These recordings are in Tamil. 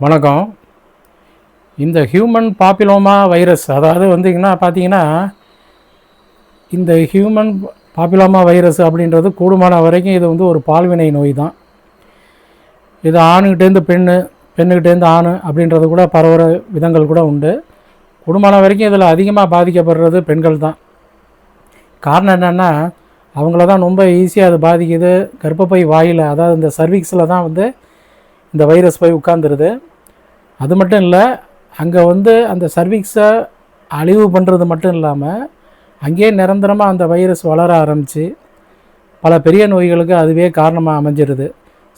வணக்கம். இந்த ஹியூமன் பாப்பிலோமா வைரஸ் அதாவது வந்தீங்கன்னா பார்த்தீங்கன்னா இந்த ஹியூமன் பாப்பிலோமா வைரஸ் அப்படின்றது கூடுமான வரைக்கும் இது வந்து ஒரு பால்வினை நோய் தான் இது ஆணுகிட்டேருந்து பெண்ணு பெண்ணுக்கிட்டேருந்து ஆண் அப்படின்றது கூட பரவுற விதங்கள் கூட உண்டு. கூடுமான வரைக்கும் இதில் அதிகமாக பாதிக்கப்படுறது பெண்கள் தான் காரணம் என்னென்னா அவங்கள தான் ரொம்ப ஈஸியாக அது பாதிக்குது. கர்ப்பப்பை வாயில் அதாவது இந்த சர்விக்ஸில் தான் வந்து இந்த வைரஸ் போய் உட்காந்துருது அது மட்டும் இல்லை அங்கே வந்து அந்த சர்விக்ஸை அழிவு பண்ணுறது மட்டும் இல்லாமல் அங்கேயே நிரந்தரமாக அந்த வைரஸ் வளர ஆரம்பித்து பல பெரிய நோய்களுக்கு அதுவே காரணமாக அமைஞ்சிருது.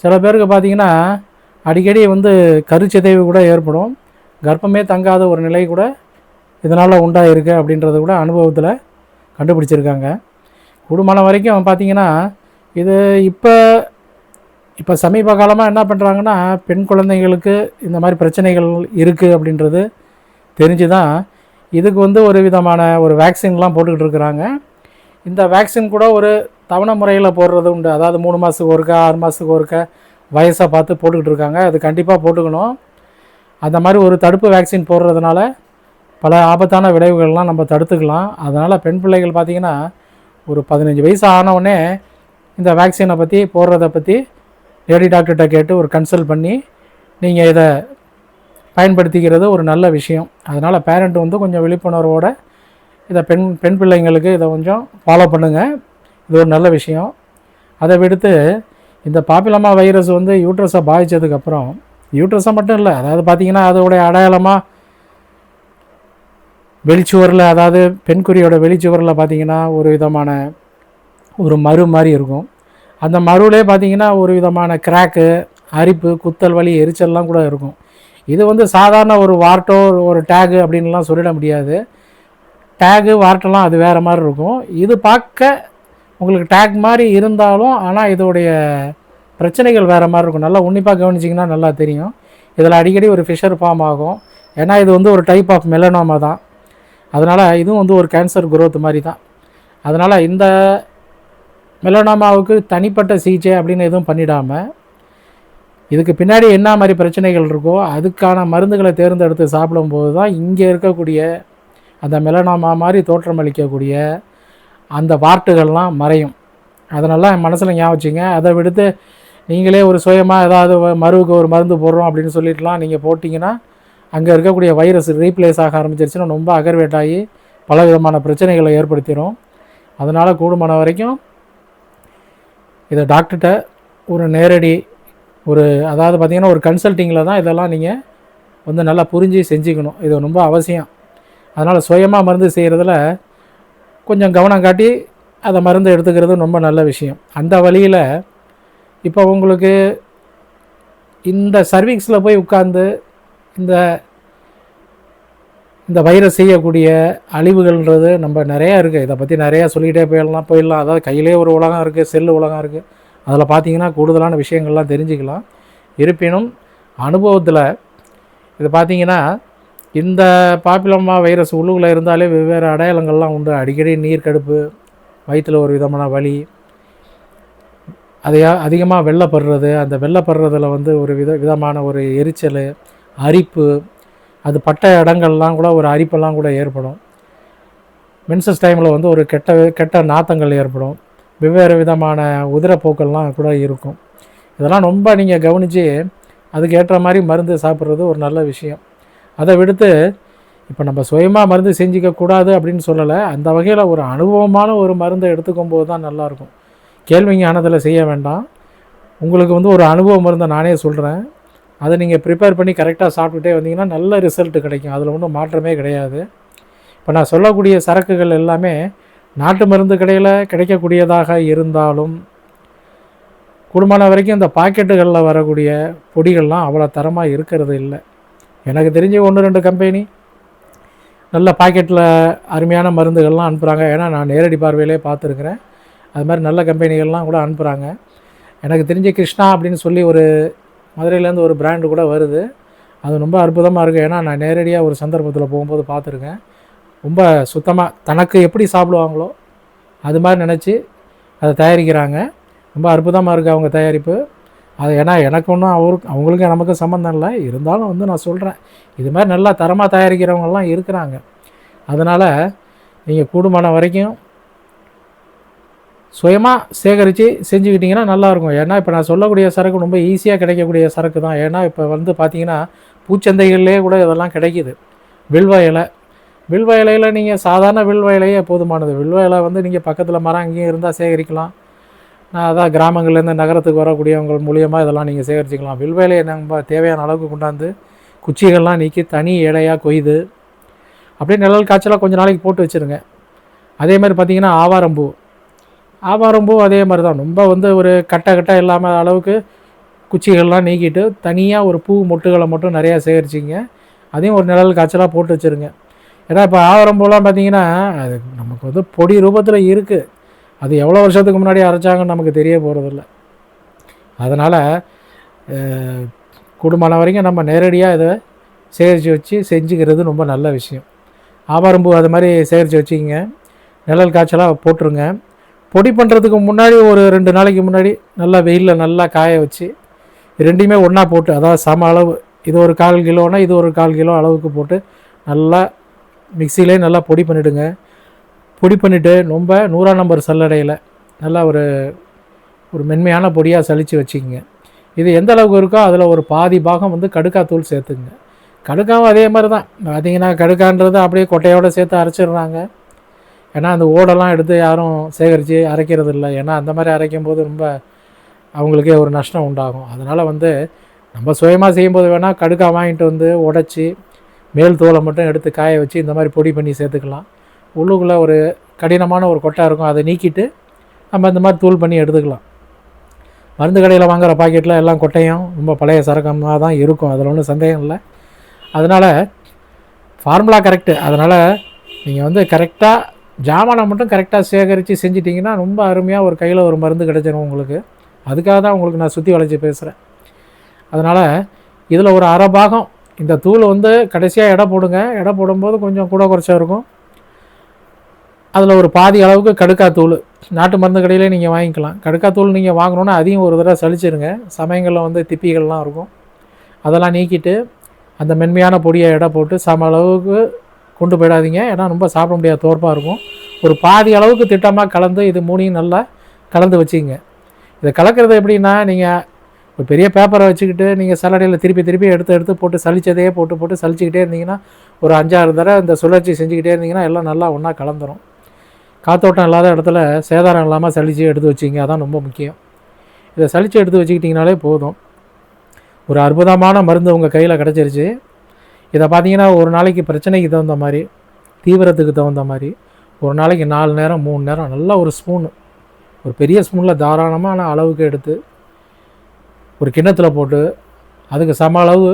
சில பேருக்கு பார்த்திங்கன்னா அடிக்கடி வந்து கருச்சிதைவு கூட ஏற்படும். கர்ப்பமே தங்காத ஒரு நிலை கூட இதனால் உண்டாயிருக்கு அப்படின்றது கூட அனுபவத்தில் கண்டுபிடிச்சிருக்காங்க. கூடுமான வரைக்கும் பார்த்திங்கன்னா இது இப்போ இப்போ சமீப காலமாக என்ன பண்ணுறாங்கன்னா பெண் குழந்தைங்களுக்கு இந்த மாதிரி பிரச்சனைகள் இருக்குது அப்படின்றது தெரிஞ்சு தான் இதுக்கு வந்து ஒரு விதமான ஒரு வேக்சின்லாம் போட்டுக்கிட்டு இருக்கிறாங்க. இந்த வேக்சின் கூட ஒரு தவணை முறையில் போடுறது உண்டு. அதாவது மூணு மாதத்துக்கு ஒருக்கா ஆறு மாதத்துக்கு ஒருக்கா வயசாக பார்த்து போட்டுக்கிட்டு இருக்காங்க. அது கண்டிப்பாக போட்டுக்கணும். அந்த மாதிரி ஒரு தடுப்பு வேக்சின் போடுறதுனால பல ஆபத்தான விளைவுகள்லாம் நம்ம தடுத்துக்கலாம். அதனால் பெண் பிள்ளைகள் பார்த்திங்கன்னா ஒரு பதினஞ்சு வயசு ஆனவுடனே இந்த வேக்சினை பற்றி போடுறத பற்றி லேடி டாக்டர்கிட்ட கேட்டு ஒரு கன்சல்ட் பண்ணி நீங்கள் இதை பயன்படுத்திக்கிறது ஒரு நல்ல விஷயம். அதனால் பேரண்ட் வந்து கொஞ்சம் விழிப்புணர்வோடு இதை பெண் பெண் பிள்ளைங்களுக்கு இதை கொஞ்சம் ஃபாலோ பண்ணுங்கள் இது ஒரு நல்ல விஷயம். அதை விடுத்து இந்த பாப்பிலமா வைரஸ் வந்து யூட்ரஸை பாதித்ததுக்கப்புறம் யூட்ரஸை மட்டும் இல்லை அதாவது பார்த்திங்கன்னா அதோடைய அடையாளமாக வெளிச்சுவரில் அதாவது பெண்குறியோட வெளிச்சுவரில் பார்த்திங்கன்னா ஒரு விதமான ஒரு மறு மாதிரி இருக்கும். அந்த மருவிலே பார்த்தீங்கன்னா ஒரு விதமான கிராக்கு அரிப்பு குத்தல் வலி எரிச்சல்லாம் கூட இருக்கும். இது வந்து சாதாரண ஒரு வார்ட்டோ ஒரு டேகு அப்படின்லாம் சொல்லிட முடியாது. டேகு வார்ட்டெல்லாம் அது வேறு மாதிரி இருக்கும். இது பார்க்க உங்களுக்கு டேக் மாதிரி இருந்தாலும் ஆனால் இதோடைய பிரச்சனைகள் வேறு மாதிரி இருக்கும். நல்லா உன்னிப்பாக கவனிச்சிங்கன்னா நல்லா தெரியும். இதில் அடிக்கடி ஒரு ஃபிஷர் ஃபார்ம் ஆகும். ஏன்னா இது வந்து ஒரு டைப் ஆஃப் மெலனோமா தான். அதனால் இதுவும் வந்து ஒரு கேன்சர் குரோத் மாதிரி தான். அதனால் இந்த மெலோனாமாவுக்கு தனிப்பட்ட சிகிச்சை அப்படின்னு எதுவும் பண்ணிடாமல் இதுக்கு பின்னாடி என்ன மாதிரி பிரச்சனைகள் இருக்கோ அதுக்கான மருந்துகளை தேர்ந்தெடுத்து சாப்பிடும்போது தான் இங்கே இருக்கக்கூடிய அந்த மெலனாமா மாதிரி தோற்றம் அளிக்கக்கூடிய அந்த வார்ட்டுகள்லாம் மறையும். அதனால என் மனசில் ஞாபகம் வச்சுங்க அதை விடுத்து நீங்களே ஒரு சுயமாக ஏதாவது மருவுக்கு ஒரு மருந்து போடுறோம் அப்படின்னு சொல்லிட்டுலாம் நீங்கள் போட்டிங்கன்னா அங்கே இருக்கக்கூடிய வைரஸ் ரீப்ளேஸ் ஆக ஆரம்பிச்சிருச்சுன்னா ரொம்ப அகர்வேட் ஆகி பல விதமான பிரச்சனைகளை ஏற்படுத்திடும் அதனால் கூடுமான வரைக்கும் இதை டாக்டர்கிட்ட ஒரு நேரடி ஒரு அதாவது பார்த்திங்கன்னா ஒரு கன்சல்ட்டிங்கில் தான் இதெல்லாம் நீங்கள் வந்து நல்லா புரிஞ்சு செஞ்சுக்கணும். இது ரொம்ப அவசியம். அதனால் சுயமாக மருந்து செய்கிறதுல கொஞ்சம் கவனம் காட்டி அதை மருந்து எடுத்துக்கிறது ரொம்ப நல்ல விஷயம். அந்த வழியில் இப்போ உங்களுக்கு இந்த சர்வீக்ஸில் போய் உட்காந்து இந்த இந்த வைரஸ் செய்யக்கூடிய அழிவுகள்ன்றது நம்ம நிறையா இருக்குது இதை பற்றி நிறையா சொல்லிக்கிட்டே போயிடலாம் போயிடலாம். அதாவது கையிலே ஒரு உலகம் இருக்குது செல்லு உலகம் இருக்குது அதில் பார்த்தீங்கன்னா கூடுதலான விஷயங்கள்லாம் தெரிஞ்சுக்கலாம். இருப்பினும் அனுபவத்தில் இது பார்த்தீங்கன்னா இந்த பாப்பிலமா வைரஸ் உள்ளுக்குள்ளே இருந்தாலே வெவ்வேறு அடையாளங்கள்லாம் உண்டு. அடிக்கடி நீர் கடுப்பு வயிற்றில் ஒரு விதமான வலி அதையா அதிகமாக வெள்ளப்படுறது அந்த வெள்ளப்படுறதில் வந்து ஒரு வித விதமான ஒரு எரிச்சல் அரிப்பு அது பட்ட இடங்கள்லாம் கூட ஒரு அரிப்பெல்லாம் கூட ஏற்படும். மென்சஸ் டைமில் வந்து ஒரு கெட்ட கெட்ட நாத்தங்கள் ஏற்படும். வெவ்வேறு விதமான உதிரப்போக்கள்லாம் கூட இருக்கும். இதெல்லாம் ரொம்ப நீங்கள் கவனித்து அதுக்கேற்ற மாதிரி மருந்து சாப்பிட்றது ஒரு நல்ல விஷயம். அதை விடுத்து இப்போ நம்ம சுயமாக மருந்து செஞ்சிக்கக்கூடாது அப்படின்னு சொல்லலை அந்த வகையில் ஒரு அனுபவமான ஒரு மருந்தை எடுத்துக்கும் போது தான் நல்லாயிருக்கும் கேள்வி ஆனதில் செய்ய வேண்டாம். உங்களுக்கு வந்து ஒரு அனுபவ மருந்தை நானே சொல்கிறேன் அதை நீங்கள் ப்ரிப்பேர் பண்ணி கரெக்டாக சாப்பிட்டுட்டே வந்தீங்கன்னா நல்ல ரிசல்ட் கிடைக்கும். அதில் ஒன்றும் மாற்றமே கிடையாது. இப்போ நான் சொல்லக்கூடிய சரக்குகள் எல்லாமே நாட்டு மருந்து கடையில் கிடைக்கக்கூடியதாக இருந்தாலும் குடும்பமான வரைக்கும் இந்த பாக்கெட்டுகளில் வரக்கூடிய பொடிகள்லாம் அவ்வளோ தரமாக இருக்கிறது இல்லை. எனக்கு தெரிஞ்ச ஒன்று ரெண்டு கம்பெனி நல்ல பாக்கெட்டில் அருமையான மருந்துகள்லாம் அனுப்புகிறாங்க ஏன்னா நான் நேரடி பார்வையிலே பார்த்துருக்குறேன். அது மாதிரி நல்ல கம்பெனிகள்லாம் கூட அனுப்புகிறாங்க எனக்கு தெரிஞ்ச கிருஷ்ணா அப்படின்னு சொல்லி ஒரு மதுரையிலேருந்து ஒரு பிராண்டு கூட வருது. அது ரொம்ப அற்புதமாக இருக்குது ஏன்னா நான் நேரடியாக ஒரு சந்தர்ப்பத்தில் போகும்போது பார்த்துருக்கேன். ரொம்ப சுத்தமாக தனக்கு எப்படி சாப்பிடுவாங்களோ அது மாதிரி நினச்சி அதை தயாரிக்கிறாங்க. ரொம்ப அற்புதமாக இருக்குது அவங்க தயாரிப்பு. அது ஏன்னா எனக்கு ஒன்றும் அவருக்கு அவங்களுக்கும் நமக்கும் சம்மந்தம் இல்லை. இருந்தாலும் வந்து நான் சொல்கிறேன் இது மாதிரி நல்லா தரமாக தயாரிக்கிறவங்கெல்லாம் இருக்கிறாங்க. அதனால் நீங்கள் கூடுமான வரைக்கும் சுயமாக சேகரித்து செஞ்சுக்கிட்டிங்கன்னா நல்லாயிருக்கும். ஏன்னா இப்போ நான் சொல்லக்கூடிய சரக்கு ரொம்ப ஈஸியாக கிடைக்கக்கூடிய சரக்கு தான். ஏன்னா இப்போ வந்து பார்த்திங்கன்னா பூச்சந்தைகள்லேயே கூட இதெல்லாம் கிடைக்கிது. வில்வ இலை. வில்வ இலையில் நீங்கள் சாதாரண வில்வ இலையே போதுமானது. வில்வ இலை வந்து நீங்கள் பக்கத்தில் மரம் அங்கேயும் இருந்தால் சேகரிக்கலாம். நான் அதான் கிராமங்கள்லேருந்து நகரத்துக்கு வரக்கூடியவங்க மூலியமாக இதெல்லாம் நீங்கள் சேகரிச்சிக்கலாம். வில்வ இலையை நம்ம தேவையான அளவுக்கு கொண்டாந்து குச்சிகள்லாம் நீக்கி தனி இலையாக கொய்து அப்படியே நிழல் காய்ச்சலாக கொஞ்சம் நாளைக்கு போட்டு வச்சுருங்க. அதே மாதிரி பார்த்தீங்கன்னா ஆவாரம்பூ ஆவாரம்பூ அதே மாதிரி தான் ரொம்ப வந்து ஒரு கட்ட கட்ட இல்லாமல் அளவுக்கு குச்சிகள்லாம் நீக்கிட்டு தனியாக ஒரு பூ மொட்டுகளை மட்டும் நிறையா சேகரிச்சிங்க. அதையும் ஒரு நிழல் காய்ச்சலாக போட்டு வச்சுருங்க. ஏன்னா இப்போ ஆவாரம்பூலாம் பார்த்தீங்கன்னா அது நமக்கு வந்து பொடி ரூபத்தில் இருக்குது அது எவ்வளோ வருஷத்துக்கு முன்னாடி அரைச்சாங்கன்னு நமக்கு தெரிய போகிறதில்ல அதனால் குடும்பம் வரைக்கும் நம்ம நேரடியாக இதை சேகரித்து வச்சு செஞ்சுக்கிறது ரொம்ப நல்ல விஷயம். ஆவாரம்பூ அது மாதிரி சேகரித்து வச்சுக்கிங்க. நிழல் காய்ச்சலாக போட்டுருங்க. பொடி பண்ணுறதுக்கு முன்னாடி ஒரு ரெண்டு நாளைக்கு முன்னாடி நல்லா வெயிலில் நல்லா காய வச்சு ரெண்டையுமே ஒன்றா போட்டு அதாவது சம அளவு இது ஒரு கால் கிலோனா இது ஒரு கால் கிலோ அளவுக்கு போட்டு நல்லா மிக்சிலே நல்லா பொடி பண்ணிவிடுங்க பொடி பண்ணிவிட்டு ரொம்ப நூறாம் நம்பர் சல்லடையில் நல்லா ஒரு ஒரு மென்மையான பொடியாக சலித்து வச்சுக்கோங்க. இது எந்த அளவுக்கு இருக்கோ அதில் ஒரு பாதி பாகம் வந்து கடுக்காத்தூள் சேர்த்துங்க கடுக்காவும் அதே மாதிரி தான். பார்த்தீங்கன்னா கடுக்கான்றது அப்படியே கொட்டையோடு சேர்த்து அரைச்சிடுறாங்க. ஏன்னா அந்த ஓடெல்லாம் எடுத்து யாரும் சேகரித்து அரைக்கிறது இல்லை ஏன்னா அந்த மாதிரி அரைக்கும் போது ரொம்ப அவங்களுக்கே ஒரு நஷ்டம் உண்டாகும். அதனால் வந்து நம்ம சுயமாக செய்யும்போது வேணால் கடுக்காக வாங்கிட்டு வந்து உடச்சி மேல் தோலை மட்டும் எடுத்து காய வச்சு இந்த மாதிரி பொடி பண்ணி சேர்த்துக்கலாம். உள்ளுக்குள்ளே ஒரு கடினமான ஒரு கொட்டை இருக்கும். அதை நீக்கிட்டு நம்ம இந்த மாதிரி தூள் பண்ணி எடுத்துக்கலாம். மருந்து கடையில் வாங்குகிற பாக்கெட்டில் எல்லாம் கொட்டையும் ரொம்ப பழைய சரக்கமாக தான் இருக்கும். அதில் ஒன்றும் சந்தேகம் இல்லை. அதனால் ஃபார்முலா கரெக்டு அதனால் நீங்கள் வந்து கரெக்டாக ஜாமானை மட்டும் கரெக்டாக சேகரித்து செஞ்சிட்டிங்கன்னா ரொம்ப அருமையாக ஒரு கையில் ஒரு மருந்து கிடைச்சிடும் உங்களுக்கு. அதுக்காக தான் உங்களுக்கு நான் சுற்றி வளைச்சி பேசுகிறேன் அதனால் இதில் ஒரு அரை பாகம் இந்த தூள் வந்து கடைசியாக எடை போடுங்க. எடை போடும்போது கொஞ்சம் கூட குறைச்சா இருக்கும். அதில் ஒரு பாதி அளவுக்கு கடுக்கா தூள். நாட்டு மருந்து கடையிலே நீங்கள் வாங்கிக்கலாம். கடுக்கா தூள் நீங்கள் வாங்கணுன்னா அதையும் ஒரு தடவை சளிச்சிருங்க சமயங்களில் வந்து திப்பிகள்லாம் இருக்கும். அதெல்லாம் நீக்கிட்டு அந்த மென்மையான பொடியை எடை போட்டு சம அளவுக்கு கொண்டு போயிடாதீங்க. ஏன்னா ரொம்ப சாப்பிட முடியாத தோற்பாக இருக்கும். ஒரு பாதி அளவுக்கு திட்டமாக கலந்து இது மூணையும் நல்லா கலந்து வச்சுங்க. இதை கலக்கிறது எப்படின்னா நீங்கள் ஒரு பெரிய பேப்பரை வச்சுக்கிட்டு நீங்கள் சலடையில் திருப்பி திருப்பி எடுத்து எடுத்து போட்டு சளிச்சதையே போட்டு போட்டு சளிச்சிக்கிட்டே இருந்தீங்கன்னா ஒரு அஞ்சாறு தடவை இந்த சுழற்சி செஞ்சுக்கிட்டே இருந்தீங்கன்னா எல்லாம் நல்லா ஒன்றா கலந்துரும். காத்தோட்டம் இல்லாத இடத்துல சேதாரம் இல்லாமல் சளிச்சு எடுத்து வச்சிங்க. அதான் ரொம்ப முக்கியம். இதை சளிச்சு எடுத்து வச்சுக்கிட்டிங்கனாலே போதும். ஒரு அற்புதமான மருந்து உங்கள் கையில் கிடச்சிருச்சு. இதை பார்த்தீங்கன்னா ஒரு நாளைக்கு பிரச்சனைக்கு தகுந்த மாதிரி தீவிரத்துக்கு தகுந்த மாதிரி ஒரு நாளைக்கு நாலு நேரம் மூணு நேரம் நல்லா ஒரு ஸ்பூன் ஒரு பெரிய ஸ்பூனில் தாராளமான அளவுக்கு எடுத்து ஒரு கிண்ணத்தில் போட்டு அதுக்கு சம அளவு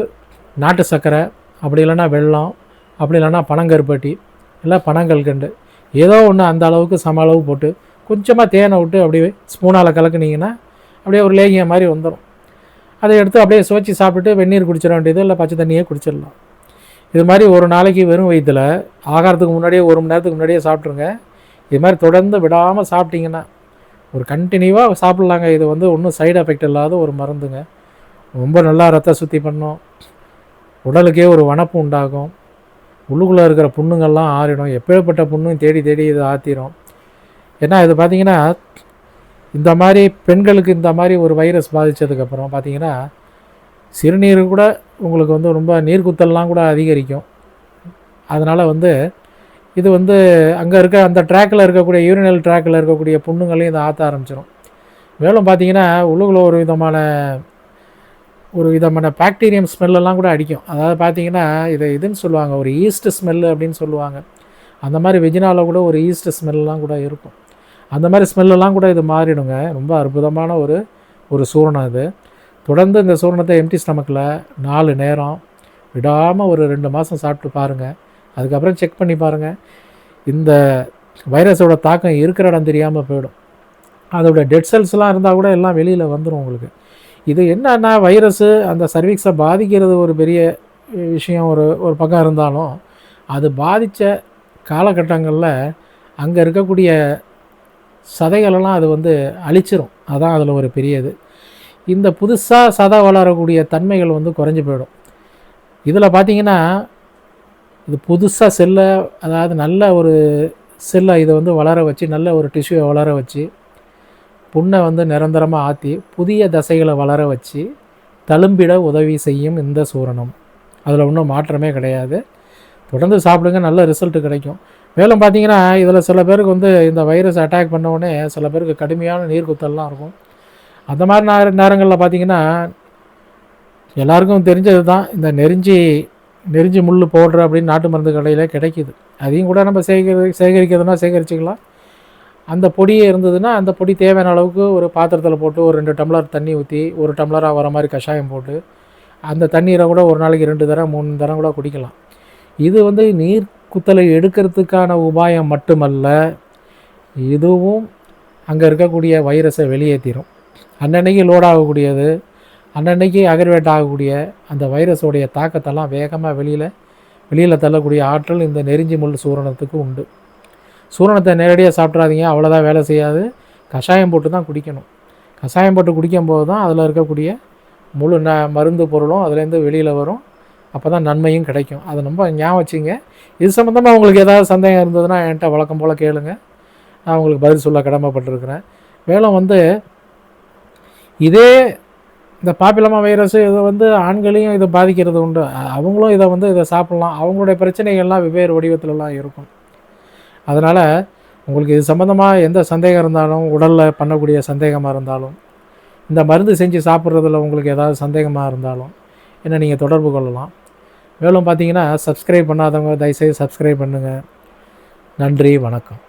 நாட்டு சர்க்கரை அப்படி இல்லைன்னா வெல்லம் அப்படி இல்லைன்னா பனங்கருப்பட்டி இல்லை பனங்கல்கண்டு ஏதோ ஒன்று அந்த அளவுக்கு சம அளவு போட்டு கொஞ்சமாக தேனை விட்டு அப்படியே ஸ்பூனால் கலக்குனீங்கன்னா அப்படியே ஒரு லேகியம் மாதிரி வந்துடும் அதை எடுத்து அப்படியே சுவைச்சி சாப்பிட்டு வெந்நீர் குடிச்சிட வேண்டியது இல்லை பச்சை தண்ணியே குடிச்சிடலாம். இது மாதிரி ஒரு நாளைக்கு வெறும் வயிற்றில் ஆகாரத்துக்கு முன்னாடியே ஒரு மணி நேரத்துக்கு முன்னாடியே சாப்பிட்ருங்க இது மாதிரி தொடர்ந்து விடாமல் சாப்பிட்டீங்கன்னா ஒரு கண்டினியூவாக சாப்பிட்லாங்க. இது வந்து ஒன்றும் சைடு எஃபெக்ட் இல்லாத ஒரு மருந்துங்க. ரொம்ப நல்லா ரத்த சுத்தி பண்ணும். உடலுக்கே ஒரு வனப்பு உண்டாகும். உள்ளுக்குள்ளே இருக்கிற புண்ணுங்கள்லாம் ஆறிடும். எப்பேற்பட்ட புண்ணும் தேடி தேடி இது ஆற்றிடும் ஏன்னா இது பார்த்திங்கன்னா இந்த மாதிரி பெண்களுக்கு இந்த மாதிரி ஒரு வைரஸ் பாதித்ததுக்கப்புறம் பார்த்திங்கன்னா சிறுநீர் கூட உங்களுக்கு வந்து ரொம்ப நீர்க்குத்தல்லாம் கூட அதிகரிக்கும். அதனால் வந்து இது வந்து அங்கே இருக்க அந்த ட்ராக்கில் இருக்கக்கூடிய யூரினல் ட்ராக்கில் இருக்கக்கூடிய புண்ணுங்களையும் இதை ஆற்ற ஆரம்பிச்சிடும் மேலும் பார்த்தீங்கன்னா உள்ளுக்குள்ள ஒரு விதமான ஒரு விதமான பாக்டீரியம் ஸ்மெல்லெல்லாம் கூட அடிக்கும். அதாவது பார்த்தீங்கன்னா இதை இதுன்னு சொல்லுவாங்க ஒரு ஈஸ்ட் ஸ்மெல்லு அப்படின்னு சொல்லுவாங்க. அந்த மாதிரி வெஜினாவில் கூட ஒரு ஈஸ்ட் ஸ்மெல்லாம் கூட இருக்கும். அந்த மாதிரி ஸ்மெல்லெல்லாம் கூட இது மாறிடுங்க. ரொம்ப அற்புதமான ஒரு ஒரு சூரணம் இது. தொடர்ந்து இந்த சூரணத்தை எம்டி ஸ்டமக்கில் நாலு நேரம் விடாமல் ஒரு ரெண்டு மாதம் சாப்பிட்டு பாருங்கள் அதுக்கப்புறம் செக் பண்ணி பாருங்கள் இந்த வைரஸோட தாக்கம் இருக்கிற இடம் தெரியாமல் போயிடும். அதோட டெட் செல்ஸ்லாம் இருந்தால் கூட எல்லாம் வெளியில் வந்துடும் உங்களுக்கு. இது என்னன்னா வைரஸு அந்த சர்வீக்ஸை பாதிக்கிறது ஒரு பெரிய விஷயம் ஒரு ஒரு பக்கம் இருந்தாலும் அது பாதித்த காலகட்டங்களில் அங்கே இருக்கக்கூடிய சதைகளெல்லாம் அது வந்து அழிச்சிரும். அதான் அதில் ஒரு பெரியது இந்த புதுசாக சதா வளரக்கூடிய தன்மைகள் வந்து குறைஞ்சி போயிடும். இதில் பார்த்தீங்கன்னா இது புதுசாக செல்லை அதாவது நல்ல ஒரு செல்லை இதை வந்து வளர வச்சு நல்ல ஒரு டிஷ்யூவை வளர வச்சு புண்ணை வந்து நிரந்தரமாக ஆற்றி புதிய தசைகளை வளர வச்சு தழும்பிட உதவி செய்யும் இந்த சூரணம். அதில் ஒன்றும் மாற்றமே கிடையாது. தொடர்ந்து சாப்பிடுங்க நல்ல ரிசல்ட் கிடைக்கும். மேலும் பார்த்தீங்கன்னா இதில் சில பேருக்கு வந்து இந்த வைரஸ் அட்டாக் பண்ண உடனே சில பேருக்கு கடுமையான நீர்க்குத்தல்லாம் இருக்கும். அந்த மாதிரி நேர நேரங்களில் பார்த்திங்கன்னா எல்லாருக்கும் தெரிஞ்சது தான் இந்த நெறிஞ்சி நெறிஞ்சி முள் போடுற அப்படின்னு நாட்டு மருந்து கடையில் கிடைக்கிது. அதையும் கூட நம்ம சேகரி சேகரிக்கிறதுனா சேகரிச்சுக்கலாம். அந்த பொடியே இருந்ததுன்னா அந்த பொடி தேவையான அளவுக்கு ஒரு பாத்திரத்தில் போட்டு ஒரு ரெண்டு டம்ளர் தண்ணி ஊற்றி ஒரு டம்ளராக வர மாதிரி கஷாயம் போட்டு அந்த தண்ணீரை கூட ஒரு நாளைக்கு ரெண்டு தரம் மூணு தரம் கூட குடிக்கலாம். இது வந்து நீர் குத்தலை எடுக்கிறதுக்கான உபாயம் மட்டுமல்ல இதுவும் அங்கே இருக்கக்கூடிய வைரஸை வெளியேற்றிடும் அன்னன்னைக்கு லோடாகக்கூடியது அன்னன்னைக்கு அகர்வேட் ஆகக்கூடிய அந்த வைரஸோடைய தாக்கத்தெல்லாம் வேகமாக வெளியில் வெளியில் தள்ளக்கூடிய ஆற்றல் இந்த நெறிஞ்சி முள் சூரணத்துக்கு உண்டு. சூரணத்தை நேரடியாக சாப்பிட்றாதீங்க அவ்வளோதான் வேலை செய்யாது. கஷாயம் போட்டு தான் குடிக்கணும். கஷாயம் போட்டு குடிக்கும்போது தான் அதில் இருக்கக்கூடிய முழு ந மருந்து பொருளும் அதுலேருந்து வெளியில் வரும். அப்போ தான் நன்மையும் கிடைக்கும். அதை ரொம்ப ஞாபகம் வச்சுங்க. இது சம்மந்தமாக உங்களுக்கு ஏதாவது சந்தேகம் இருந்ததுன்னா என்கிட்ட வழக்கம் போல் கேளுங்க. நான் உங்களுக்கு பதில் சொல்ல கடமைப்பட்டிருக்கிறேன். மேலும் வந்து இதே இந்த பாப்பிலமா வைரஸ் இதை வந்து ஆண்களையும் இதை பாதிக்கிறது உண்டு. அவங்களும் இதை வந்து இதை சாப்பிட்லாம். அவங்களுடைய பிரச்சனைகள்லாம் வெவ்வேறு வடிவத்துலலாம் இருக்கும். அதனால் உங்களுக்கு இது சம்மந்தமாக எந்த சந்தேகம் இருந்தாலும் உடலில் பண்ணக்கூடிய சந்தேகமாக இருந்தாலும் இந்த மருந்து செஞ்சு சாப்பிட்றதுல உங்களுக்கு ஏதாவது சந்தேகமாக இருந்தாலும் என்ன நீங்கள் தொடர்பு கொள்ளலாம். மேலும் பார்த்தீங்கன்னா சப்ஸ்கிரைப் பண்ணாதவங்க தயவுசெய்து சப்ஸ்கிரைப் பண்ணுங்கள் நன்றி வணக்கம்.